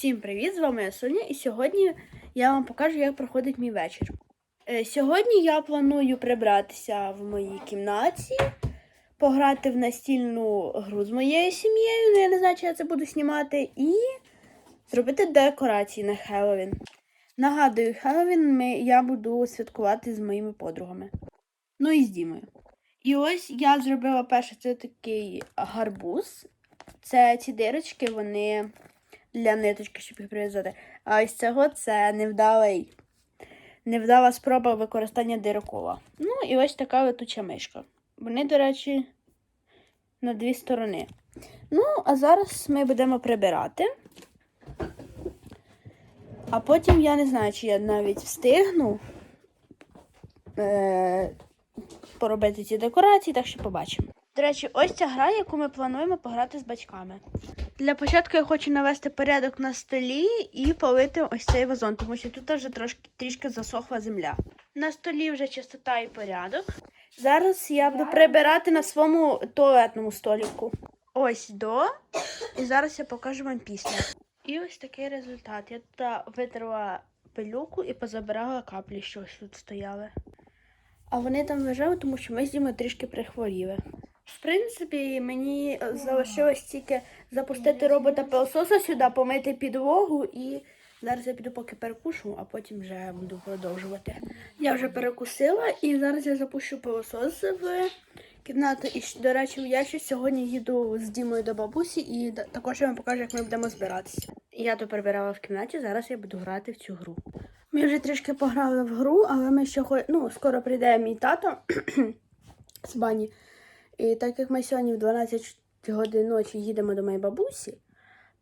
Всім привіт! З вами я Соня, і сьогодні я вам покажу, як проходить мій вечір. Е, Сьогодні я планую прибратися в моїй кімнаті, пограти в настільну гру з моєю сім'єю, ну я не знаю, чи я це буду знімати, і зробити декорації на Хеллоуін. Нагадую, Хеллоуін я буду святкувати з моїми подругами. Ну і з Дімою. І ось я зробила перше це такий гарбуз. Це ці дирочки, вони для ниточки, щоб їх прив'язати. А ось цього це невдалий, невдала спроба використання дирокола. Ну, і ось така летуча мишка. Вони, до речі, на дві сторони. Ну, а зараз ми будемо прибирати. А потім я не знаю, чи я навіть встигну е- поробити ці декорації, так що побачимо. До речі, ось ця гра, яку ми плануємо пограти з батьками. Для початку я хочу навести порядок на столі і полити ось цей вазон, тому що тут вже трошки трішки засохла земля. На столі вже чистота і порядок. Зараз я буду прибирати на своєму туалетному століку. Ось до. І зараз я покажу вам після. І ось такий результат. Я тут витерла пилюку і позабирала каплі, що ось тут стояли. А вони там лежали, тому що ми з Дімою трішки прихворіли. В принципі, мені е, залишилось тільки запустити робота пилососа сюди, помити підлогу і зараз я піду поки перекушу, а потім вже буду продовжувати. Я вже перекусила і зараз я запущу пилосос в кімнату. І до речі, я ще сьогодні їду з Дімою до бабусі і також я вам покажу, як ми будемо збиратися. Я то прибирала в кімнаті, зараз я буду грати в цю гру. Ми вже трішки пограли в гру, але ми ще ну, скоро прийде мій тато з бані. І так як ми сьогодні в 12 годин ночі їдемо до моєї бабусі,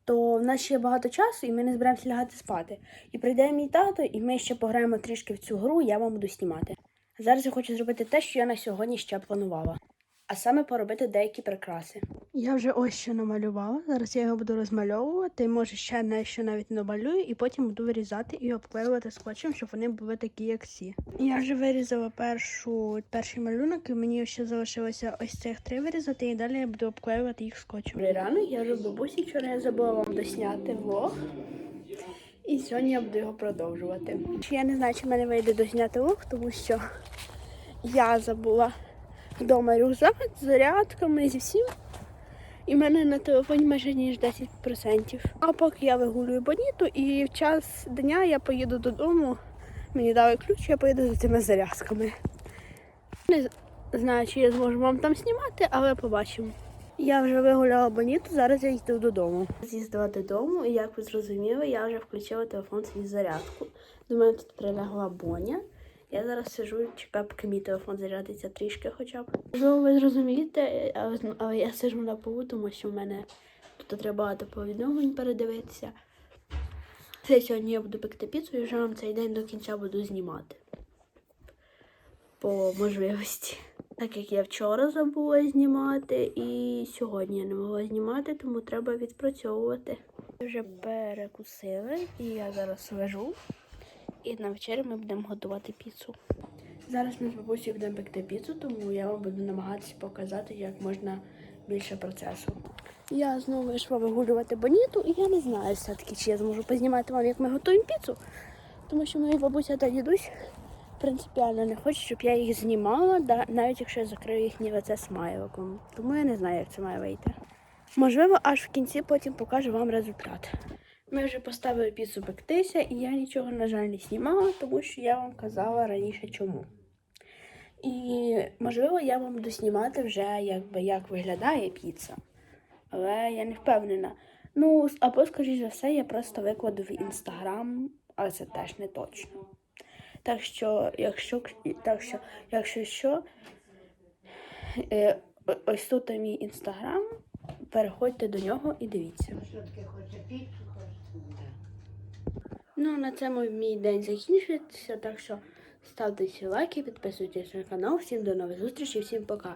то в нас ще багато часу, і ми не збираємося лягати спати. І прийде мій тато, і ми ще пограємо трішки в цю гру, я вам буду знімати. Зараз я хочу зробити те, що я на сьогодні ще планувала, а саме поробити деякі прикраси. Я вже ось що намалювала. Зараз я його буду розмальовувати. Може, ще дещо навіть намалюю, і потім буду вирізати і обклеювати скотчем, щоб вони були такі, як ці. Я вже вирізала першу, перший малюнок, і мені ще залишилося ось цих три вирізати, і далі я буду обклеювати їх скотчем. Ранок, я вже бабусі, вчора я забула вам досняти влог. І сьогодні я буду його продовжувати. Я не знаю, чи в мене вийде дозняти влог, тому що я забула вдома рюкзак з зарядками зі всім. І в мене на телефоні майже ніж 10%. А поки я вигулюю боніту, і в час дня я поїду додому. Мені дали ключ, я поїду за цими зарядками. Не знаю, чи я зможу вам там знімати, але побачимо. Я вже вигуляла боніту, зараз я йду додому. З'їздила додому, і як ви зрозуміли, я вже включила телефон свій зарядку. До мене тут прилегла боня. Я зараз сижу і чекаю, поки мій телефон зарядиться трішки хоча б. Можливо, ви зрозумієте, але, я сижу на полу, тому що в мене тут треба багато повідомлень передивитися. Це сьогодні я буду пекти піцу і вже вам цей день до кінця буду знімати. По можливості. Так як я вчора забула знімати, і сьогодні я не могла знімати, тому треба відпрацьовувати. Вже перекусили, і я зараз лежу. І на вечері ми будемо готувати піцу. Зараз ми з бабусею будемо пекти піцу, тому я вам буду намагатися показати, як можна більше процесу. Я знову вийшла вигулювати боніту, і я не знаю все-таки, чи я зможу познімати вам, як ми готуємо піцу. Тому що мої бабуся та дідусь принципіально не хочуть, щоб я їх знімала, навіть якщо я закрию їхнє лице смайликом. Тому я не знаю, як це має вийти. Можливо, аж в кінці потім покажу вам результат. Ми вже поставили піцу пектися, і я нічого, на жаль, не знімала, тому що я вам казала раніше чому. І можливо, я вам буду знімати вже якби як виглядає піца. Але я не впевнена. Ну, або, скоріш за все, я просто викладу в інстаграм, але це теж не точно. Так що, якщо, так що, якщо що, е, ось тут мій інстаграм, переходьте до нього і дивіться. Що таке хоче піцу, Да. Ну, на цьому мій день закінчується, так що ставте лайки, підписуйтесь на канал. Всім до нових зустрічей, всім пока.